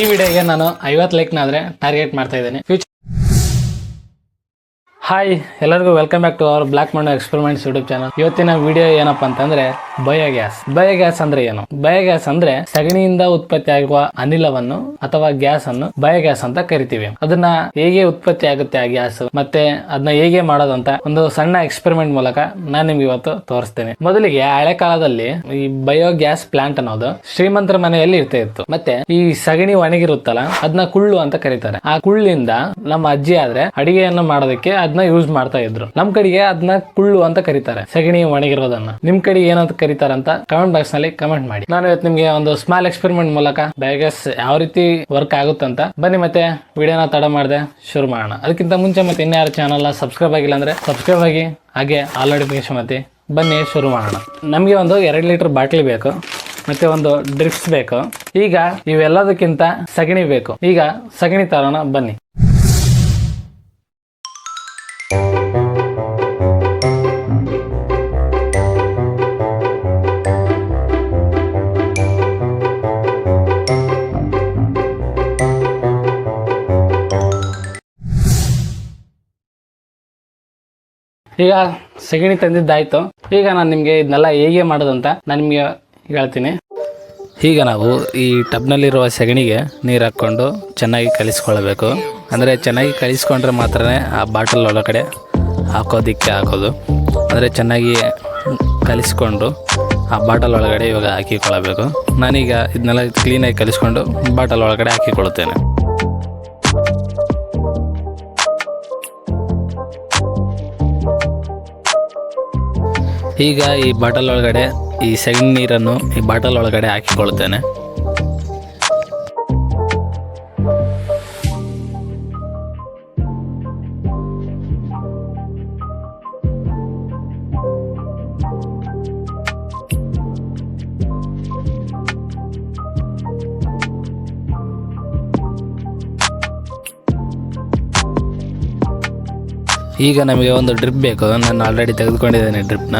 ಈ ವಿಡಿಯೋಗೆ ನಾನು ಐವತ್ತು ಲೈಕ್ನಾದರೆ ಟಾರ್ಗೆಟ್ ಮಾಡ್ತಾ ಇದ್ದೀನಿ. ಫ್ಯೂಚರ್ ಹಾಯ್ ಎಲ್ಲರಿಗೂ welcome back to our black ಮಂಡೋ experiments YouTube channel ಇವತ್ತಿನ ವಿಡಿಯೋ ಏನಪ್ಪಾ ಅಂತಂದ್ರೆ ಬಯೋಗ್ಯಾಸ್ ಬಯೋಗ್ಯಾಸ್ ಅಂದ್ರೆ ಏನು? ಬಯೋಗ್ಯಾಸ್ ಅಂದ್ರೆ ಸಗಣಿಯಿಂದ ಉತ್ಪತ್ತಿ ಆಗುವ ಅನಿಲವನ್ನು ಅಥವಾ ಗ್ಯಾಸ್ ಅನ್ನು ಬಯೋಗ್ಯಾಸ್ ಅಂತ ಕರಿತೀವಿ. ಅದನ್ನ ಹೇಗೆ ಉತ್ಪತ್ತಿ ಆಗುತ್ತೆ ಆ ಗ್ಯಾಸ್ ಮತ್ತೆ ಅದನ್ನ ಹೇಗೆ ಮಾಡೋದಂತ ಒಂದು ಸಣ್ಣ ಎಕ್ಸ್ಪೆರಿಮೆಂಟ್ ಮೂಲಕ ನಾನು ನಿಮ್ಗೆ ಇವತ್ತು ತೋರಿಸ್ತೇನೆ. ಮೊದಲಿಗೆ ಹಳೆ ಕಾಲದಲ್ಲಿ ಈ ಬಯೋಗ್ಯಾಸ್ ಪ್ಲಾಂಟ್ ಅನ್ನೋದು ಶ್ರೀಮಂತರ ಮನೆಯಲ್ಲಿ ಇರ್ತಾ ಇತ್ತು. ಮತ್ತೆ ಈ ಸಗಣಿ ಒಣಗಿರುತ್ತಲ್ಲ ಅದನ್ನ ಕುಳ್ಳು ಅಂತ ಕರೀತಾರೆ. ಆ ಕುಳ್ಳಿಂದ ನಮ್ಮ ಅಜ್ಜಿ ಆದ್ರೆ ಅಡಿಗೆಯನ್ನು ಮಾಡೋದಕ್ಕೆ ಅದನ್ನ ಯೂಸ್ ಮಾಡ್ತಾ ಇದ್ರು. ನಮ್ ಕಡೆಗೆ ಅದನ್ನ ಕುಳ್ಳು ಅಂತ ಕರೀತಾರೆ. ಸಗಣಿ, ಒಣಗಿರೋದನ್ನ. ನಿಮ್ ಕಡೆ ಏನಂತ ಕರೀತಾರಂತ ಕಮೆಂಟ್ ಬಾಕ್ಸ್ನಲ್ಲಿ ಕಮೆಂಟ್ ಮಾಡಿ. ನಾನು ಇವತ್ತು ನಿಮ್ಗೆ ಒಂದು ಸ್ಮಾಲ್ ಎಕ್ಸ್ಪೆರಿಮೆಂಟ್ ಮೂಲಕ ಬಯೋಗ್ಯಾಸ್ ಯಾವ ರೀತಿ ವರ್ಕ್ ಆಗುತ್ತಂತ ಬನ್ನಿ ಮತ್ತೆ ವಿಡಿಯೋನ ತಡ ಮಾಡದೆ ಶುರು ಮಾಡೋಣ. ಅದಕ್ಕಿಂತ ಮುಂಚೆ ಮತ್ತೆ ಇನ್ಯಾರು ಚಾನಲ್ ಸಬ್ಸ್ಕ್ರೈಬ್ ಆಗಿಲ್ಲ ಅಂದ್ರೆ ಸಬ್ಸ್ಕ್ರೈಬ್ ಆಗಿ, ಹಾಗೆ ಆಲ್ ನೋಟಿಫಿಕೇಶನ್ ಮತ್ತೆ ಬನ್ನಿ ಶುರು ಮಾಡೋಣ. ನಮಗೆ ಒಂದು ಎರಡು ಲೀಟರ್ ಬಾಟ್ಲಿ ಬೇಕು, ಮತ್ತೆ ಒಂದು ಡ್ರಿಪ್ಸ್ ಬೇಕು. ಈಗ ಇವೆಲ್ಲದಕ್ಕಿಂತ ಸಗಣಿ ಬೇಕು. ಈಗ ಸಗಣಿ ತರೋಣ ಬನ್ನಿ. ಈಗ ಸಗಣಿ ತಂದಿದ್ದಾಯ್ತು. ಈಗ ನಾನು ನಿಮಗೆ ಇದನ್ನೆಲ್ಲ ಹೇಗೆ ಮಾಡೋದಂತ ನಾನು ನಿಮಗೆ ಹೇಳ್ತೀನಿ. ಈಗ ನಾವು ಈ ಟಬ್ನಲ್ಲಿರುವ ಸಗಣಿಗೆ ನೀರು ಹಾಕ್ಕೊಂಡು ಚೆನ್ನಾಗಿ ಕಲಿಸ್ಕೊಳ್ಬೇಕು. ಅಂದರೆ ಚೆನ್ನಾಗಿ ಕಲಿಸ್ಕೊಂಡ್ರೆ ಮಾತ್ರ ಆ ಬಾಟಲ್ ಒಳಗಡೆ ಹಾಕೋದಿಕ್ಕೆ ಹಾಕೋದು ಅಂದರೆ ಚೆನ್ನಾಗಿ ಕಲಿಸ್ಕೊಂಡು ಆ ಬಾಟಲ್ ಒಳಗಡೆ ಇವಾಗ ಹಾಕಿಕೊಳ್ಳಬೇಕು. ನಾನೀಗ ಇದನ್ನೆಲ್ಲ ಕ್ಲೀನಾಗಿ ಕಲಿಸ್ಕೊಂಡು ಬಾಟಲ್ ಒಳಗಡೆ ಹಾಕಿಕೊಳ್ಳುತ್ತೇನೆ. ಈಗ ಈ ಬಾಟಲ್ ಒಳಗಡೆ ಈ ಸೆಗಣಿ ನೀರನ್ನು ಈ ಬಾಟಲ್ ಒಳಗಡೆ ಹಾಕಿಕೊಳ್ಳುತ್ತೇನೆ. ಈಗ ನಮಗೆ ಒಂದು ಡ್ರಿಪ್ ಬೇಕು. ನಾನು ಆಲ್ರೆಡಿ ತೆಗೆದುಕೊಂಡಿದ್ದೇನೆ ಡ್ರಿಪ್ನ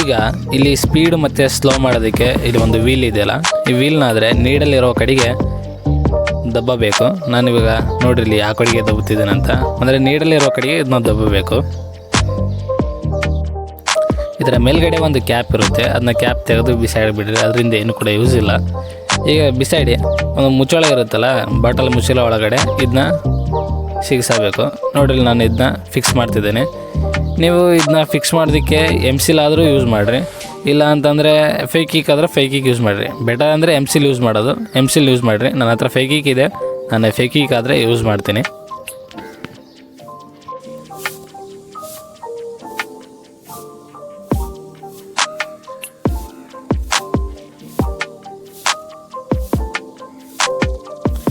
ಈಗ ಇಲ್ಲಿ ಸ್ಪೀಡ್ ಮತ್ತು ಸ್ಲೋ ಮಾಡೋದಕ್ಕೆ ಇಲ್ಲಿ ಒಂದು ವೀಲ್ ಇದೆಯಲ್ಲ, ಈ ವೀಲ್ನಾದರೆ ನೀಡಲ್ಲಿರೋ ಕಡೆಗೆ ದಬ್ಬಬೇಕು ನಾನು ಇವಾಗ ನೋಡಿರಲಿ ಆ ಕಡೆಗೆ ದಬ್ಬುತ್ತಿದ್ದೇನೆ ಅಂತ. ಅಂದರೆ ನೀಡಲ್ಲಿರೋ ಕಡೆಗೆ ಇದನ್ನ ದಬ್ಬಬೇಕು. ಇದರ ಮೇಲ್ಗಡೆ ಒಂದು ಕ್ಯಾಪ್ ಇರುತ್ತೆ. ಅದನ್ನ ಕ್ಯಾಪ್ ತೆಗೆದು ಬಿಸಾಡಿಬಿಡ್ರಿ. ಅದರಿಂದ ಏನು ಕೂಡ ಯೂಸ್ ಇಲ್ಲ. ಈಗ ಬಿಸಾಡಿ ಒಂದು ಮುಚ್ಚಳ ಇರುತ್ತಲ್ಲ, ಬಾಟಲ್ ಮುಚ್ಚಳ ಒಳಗಡೆ ಇದನ್ನ ಸಿಗಿಸಬೇಕು. ನೋಡಿರಿ ನಾನು ಇದನ್ನ ಫಿಕ್ಸ್ ಮಾಡ್ತಿದ್ದೇನೆ. ನೀವು ಇದನ್ನ ಫಿಕ್ಸ್ ಮಾಡೋದಕ್ಕೆ ಎಂ ಸಿಲ್ ಆದರೂ ಯೂಸ್ ಮಾಡಿರಿ. ಇಲ್ಲ ಅಂತಂದರೆ ಫೇಕಿಕ್ ಆದರೆ ಫೇಕಿಕ್ ಯೂಸ್ ಮಾಡಿರಿ. ಬೆಟರ್ ಅಂದರೆ ಎಂ ಸಿಲ್ ಯೂಸ್ ಮಾಡೋದು. ಎಂ ಸಿಲ್ ಯೂಸ್ ಮಾಡಿರಿ. ನನ್ನ ಹತ್ರ ಫೇಕಿಕ್ ಇದೆ. ನಾನು ಫೇಕಿಕ್ ಆದರೆ ಯೂಸ್ ಮಾಡ್ತೀನಿ.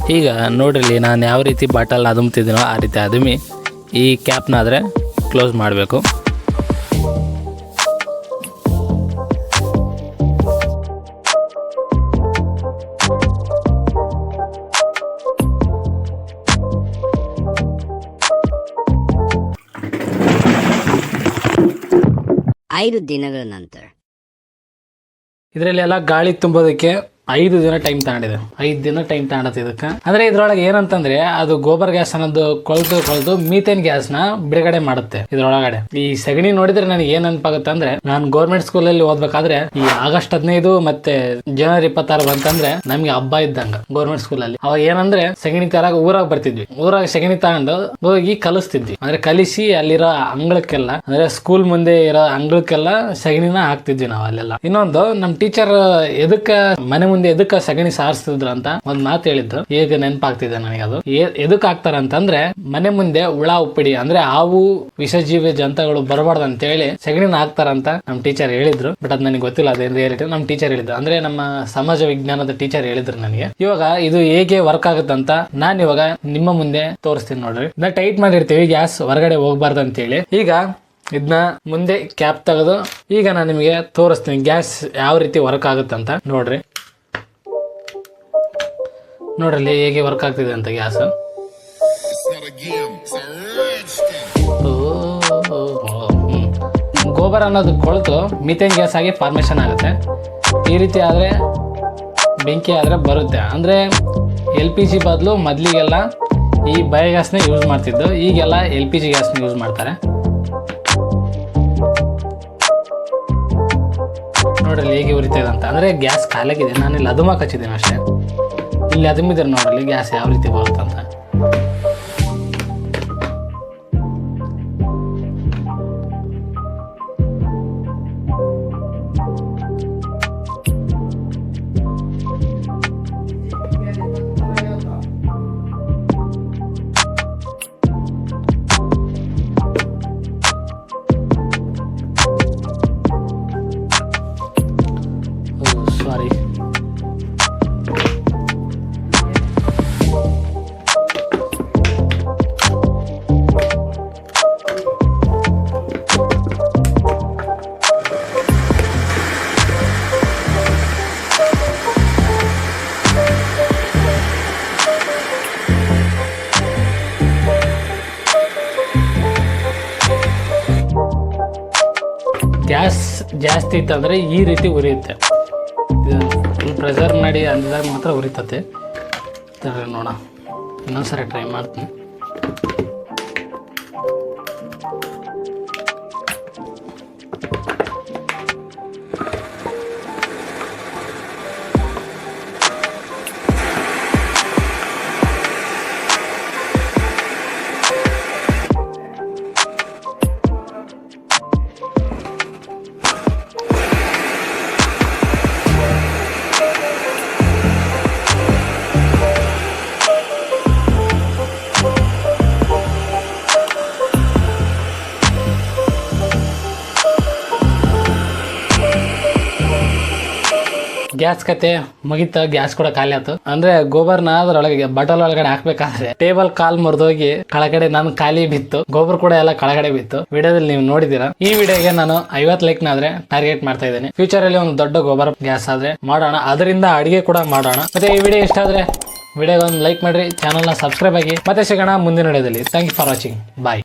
ಈಗ ನೋಡ್ರಿ ನಾನು ಯಾವ ರೀತಿ ಬಾಟಲ್ನ ಅದುಮ್ತಿದ್ದೀನೋ ಆ ರೀತಿ ಅದುಮಿ ಈ ಕ್ಯಾಪ್ನ ಆದರೆ ಕ್ಲೋಸ್ ಮಾಡಬೇಕು. ಐದು ದಿನಗಳ ನಂತರ. ಇದರಲ್ಲಿ ಎಲ್ಲ ಗಾಳಿ ತುಂಬೋದಕ್ಕೆ ಐದು ದಿನ ಟೈಮ್ ತಗೊಂಡಿದೆ. ಐದು ದಿನ ಟೈಮ್ ತಗೊಂಡತ್ತೆ ಇದಕ್ಕೆ. ಅಂದ್ರೆ ಇದ್ರೊಳಗೆ ಏನಂತಂದ್ರೆ, ಅದು ಗೋಬರ್ ಗ್ಯಾಸ್ ಅನ್ನೋದು ಕೊಳ್ತು ಕೊಳ್ತು ಮೀಥೇನ್ ಗ್ಯಾಸ್ನ ಬಿಡುಗಡೆ ಮಾಡುತ್ತೆ ಇದ್ರೊಳಗಡೆ. ಈ ಸಗಣಿ ನೋಡಿದ್ರೆ ನನಗೆ ಏನ್ ನೆನಪಾಗುತ್ತೆ ಅಂದ್ರೆ ನಾನು ಗೌರ್ಮೆಂಟ್ ಸ್ಕೂಲ್ ಅಲ್ಲಿ ಓದ್ಬೇಕಾದ್ರೆ ಈ ಆಗಸ್ಟ್ ಹದಿನೈದು ಮತ್ತೆ ಜನವರಿ ಇಪ್ಪತ್ತಾರು ಬಂತಂದ್ರೆ ನಮ್ಗೆ ಹಬ್ಬ ಇದ್ದಂಗ ಗೌರ್ಮೆಂಟ್ ಸ್ಕೂಲ್ ಅಲ್ಲಿ. ಅವಾಗ ಏನಂದ್ರೆ ಸಗಣಿ ತರಾಗ ಊರಾಗ ಬರ್ತಿದ್ವಿ. ಊರಾಗ ಸಗಣಿ ತಗೊಂಡು ಹೋಗಿ ಕಲಿಸ್ತಿದ್ವಿ. ಅಂದ್ರೆ ಕಲಿಸಿ ಅಲ್ಲಿರೋ ಅಂಗಳಕ್ಕೆಲ್ಲ, ಅಂದ್ರೆ ಸ್ಕೂಲ್ ಮುಂದೆ ಇರೋ ಅಂಗಳಕ್ಕೆಲ್ಲ ಸಗಣಿನ ಹಾಕ್ತಿದ್ವಿ ನಾವು ಅಲ್ಲೆಲ್ಲ. ಇನ್ನೊಂದು, ನಮ್ ಟೀಚರ್ ಎದಕ್ಕ ಮನೆ ಮುಂದೆ ಎದಕ್ಕ ಸಗಣಿ ಸಾರಿಸ್ತಿದ್ರು ಅಂತ ಒಂದ್ ಮಾತು ಹೇಳಿದ್ರು. ಈಗ ನೆನಪಾಗ್ತಿದೆ ನನಗೆ ಅದು? ಎದಕ್ ಹಾಕ್ತಾರ ಅಂತಂದ್ರೆ ಮನೆ ಮುಂದೆ ಹುಳ, ಉಪ್ಪಿಡಿ, ಅಂದ್ರೆ ಹಾವು, ವಿಷಜೀವಿ ಜಂತಗಳು ಬರಬಾರ್ದು ಅಂತ ಹೇಳಿ ಸಗಣಿನ ಹಾಕ್ತಾರಂತ ನಮ್ ಟೀಚರ್ ಹೇಳಿದ್ರು. ಬಟ್ ಅದ್ ನನಗೆ ಗೊತ್ತಿಲ್ಲ ಅದೇನು ರಿಯಾಲಿಟಿ ನಮ್ ಟೀಚರ್ ಹೇಳಿದ್ರು. ಅಂದ್ರೆ ನಮ್ಮ ಸಮಾಜ ವಿಜ್ಞಾನದ ಟೀಚರ್ ಹೇಳಿದ್ರು ನನಗೆ. ಇವಾಗ ಇದು ಹೇಗೆ ವರ್ಕ್ ಆಗುತ್ತಂತ ನಾನ್ ಇವಾಗ ನಿಮ್ಮ ಮುಂದೆ ತೋರಿಸ್ತೀನಿ ನೋಡ್ರಿ. ಇದನ್ನ ಟೈಟ್ ಮಾಡಿರ್ತೀವಿ, ಗ್ಯಾಸ್ ಹೊರಗಡೆ ಹೋಗ್ಬಾರ್ದು ಅಂತ ಹೇಳಿ ಈಗ ಇದನ್ನ ಮುಂದೆ ಕ್ಯಾಪ್ ತೆಗೆದು ಈಗ ನಾನು ನಿಮಗೆ ತೋರಿಸ್ತೀನಿ, ಗ್ಯಾಸ್ ಯಾವ ರೀತಿ ವರ್ಕ್ ಆಗುತ್ತಂತ ನೋಡ್ರಿ. ನೋಡ್ರಲ್ಲಿ ಹೇಗೆ ವರ್ಕ್ ಆಗ್ತಿದೆ ಅಂತ ಗ್ಯಾಸ್ ಗೋಬರ್ ಅನ್ನೋದು ಕೊಳ್ತು ಮಿಥೇನ್ ಗ್ಯಾಸ್ ಆಗಿ ಫಾರ್ಮೇಷನ್ ಆಗುತ್ತೆ. ಈ ರೀತಿ ಆದರೆ ಬೆಂಕಿ ಆದರೆ ಬರುತ್ತೆ. ಅಂದರೆ ಎಲ್ ಪಿ ಜಿ ಬದಲು ಮೊದಲಿಗೆಲ್ಲ ಈ ಬಯೋಗ್ಯಾಸ್ನೇ ಯೂಸ್ ಮಾಡ್ತಿದ್ದು. ಈಗೆಲ್ಲ ಎಲ್ ಪಿ ಜಿ ಗ್ಯಾಸ್ನ ಯೂಸ್ ಮಾಡ್ತಾರೆ. ನೋಡ್ರಿ ಹೇಗೆ ಉರಿತಾ ಇದೆ ಅಂತ. ಅಂದರೆ ಗ್ಯಾಸ್ ನಾನು ಇಲ್ಲಿ ಅದುಮ ಹಚ್ಚಿದ್ದೀನಿ ಅಷ್ಟೇ. ಇಲ್ಲಿ ಅದುಮಿದ್ರೆ ನೋಡ್ರಿ ಗ್ಯಾಸ್ ಯಾವ ರೀತಿ ಬರುತ್ತಂತ ಜಾಸ್ತಿ ಇತ್ತಂದರೆ ಈ ರೀತಿ ಉರಿಯುತ್ತೆ. ಫುಲ್ ಪ್ರೆಸರ್ ಮಾಡಿ ಅಂದಾಗ ಮಾತ್ರ ಉರಿತತೆ. ನೋಡೋಣ. ನೋಡ ಇನ್ನೊಂದ್ಸರಿ ಟ್ರೈ ಮಾಡ್ತೀನಿ. ಗ್ಯಾಸ್ ಕತೆ ಮುಗಿತ ಗ್ಯಾಸ್ ಕೂಡ ಖಾಲಿ ಆಯ್ತು ಅಂದ್ರೆ ಗೋಬರ್ನ ಅದ್ರೊಳಗೆ ಬಟಲ್ ಒಳಗಡೆ ಹಾಕ್ಬೇಕಾದ್ರೆ ಟೇಬಲ್ ಕಾಲ್ ಮುರಿದೋಗಿ ಕೆಳಗಡೆ ನಾನು ಖಾಲಿ ಬಿತ್ತು, ಗೋಬರ್ ಕೂಡ ಎಲ್ಲ ಕೆಳಗಡೆ ಬಿತ್ತು. ವಿಡಿಯೋದಲ್ಲಿ ನೀವು ನೋಡಿದೀರಾ ಈ ವಿಡಿಯೋಗೆ ನಾನು ಐವತ್ ಲೈಕ್ ನಾದ್ರೆ ಟಾರ್ಗೆಟ್ ಮಾಡ್ತಾ ಇದ್ದೀನಿ. ಫ್ಯೂಚರ್ ಅಲ್ಲಿ ಒಂದು ದೊಡ್ಡ ಗೋಬರ್ ಗ್ಯಾಸ್ ಆದ್ರೆ ಮಾಡೋಣ. ಅದರಿಂದ ಅಡಿಗೆ ಕೂಡ ಮಾಡೋಣ. ಮತ್ತೆ ಈ ವಿಡಿಯೋ ಇಷ್ಟ ಆದ್ರೆ ವಿಡಿಯೋಗೆ ಒಂದು ಲೈಕ್ ಮಾಡ್ರಿ ನ ಸಬ್ಸ್ಕ್ರೈಬ್ ಆಗಿ. ಮತ್ತೆ ಸಿಗೋಣ ಮುಂದಿನ ವಿಡಿಯೋದಲ್ಲಿ. Thank you for watching bye